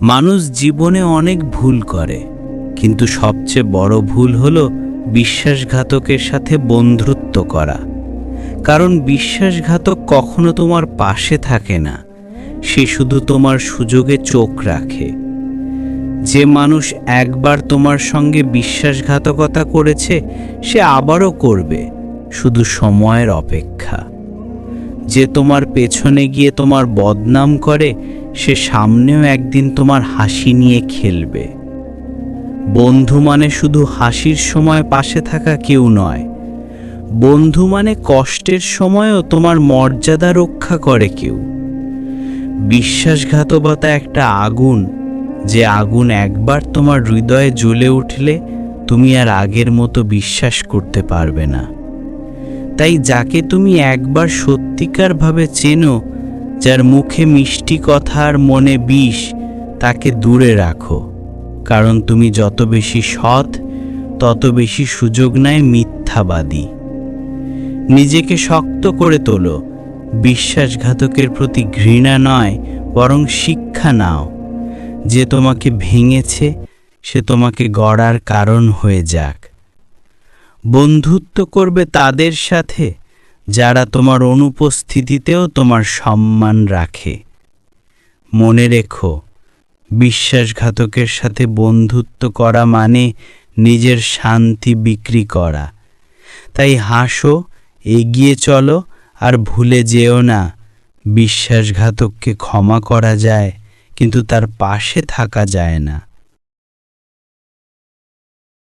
মানুষ জীবনে অনেক ভুল করে, কিন্তু সবচেয়ে বড় ভুল হলো বিশ্বাসঘাতকের সাথে বন্ধুত্ব করা। কারণ বিশ্বাসঘাতক কখনো তোমার পাশে থাকে না, সে শুধু তোমার সুযোগে চোখ রাখে। যে মানুষ একবার তোমার সঙ্গে বিশ্বাসঘাতকতা করেছে, সে আবারও করবে, শুধু সময়ের অপেক্ষা। যে তোমার পেছনে গিয়ে তোমার বদনাম করে, সে সামনেও একদিন তোমার হাসি নিয়ে খেলবে। বন্ধু মানে শুধু হাসির সময় পাশে থাকা কেউ নয়। বন্ধু মানে কষ্টের সময়ও তোমার মর্যাদা রক্ষা করে কেউ। বিশ্বাসঘাতকতা একটা আগুন, যে আগুন একবার তোমার হৃদয়ে জ্বলে উঠলে তুমি আর আগের মতো বিশ্বাস করতে পারবে না। তাই যাকে তুমি একবার সত্যিকারভাবে চেনো, যার মুখে মিষ্টি কথা আর মনে বিষ, তাকে দূরে রাখো। কারণ তুমি যত বেশি সৎ, তত বেশি সুযোগ নেয় মিথ্যাবাদী। নিজেকে শক্ত করে তোলো। বিশ্বাসঘাতকের প্রতি ঘৃণা নয়, বরং শিক্ষা নাও। যে তোমাকে ভেঙেছে, সে তোমাকে গড়ার কারণ হয়ে যাক। বন্ধুত্ব করবে তাদের সাথে, যারা তোমার অনুপস্থিতিতেও তোমার সম্মান রাখে। মনে রেখো, বিশ্বাসঘাতকের সাথে বন্ধুত্ব করা মানে নিজের শান্তি বিক্রি করা। তাই হাসো, এগিয়ে চলো, আর ভুলে যেও না, বিশ্বাসঘাতককে ক্ষমা করা যায়, কিন্তু তার পাশে থাকা যায় না।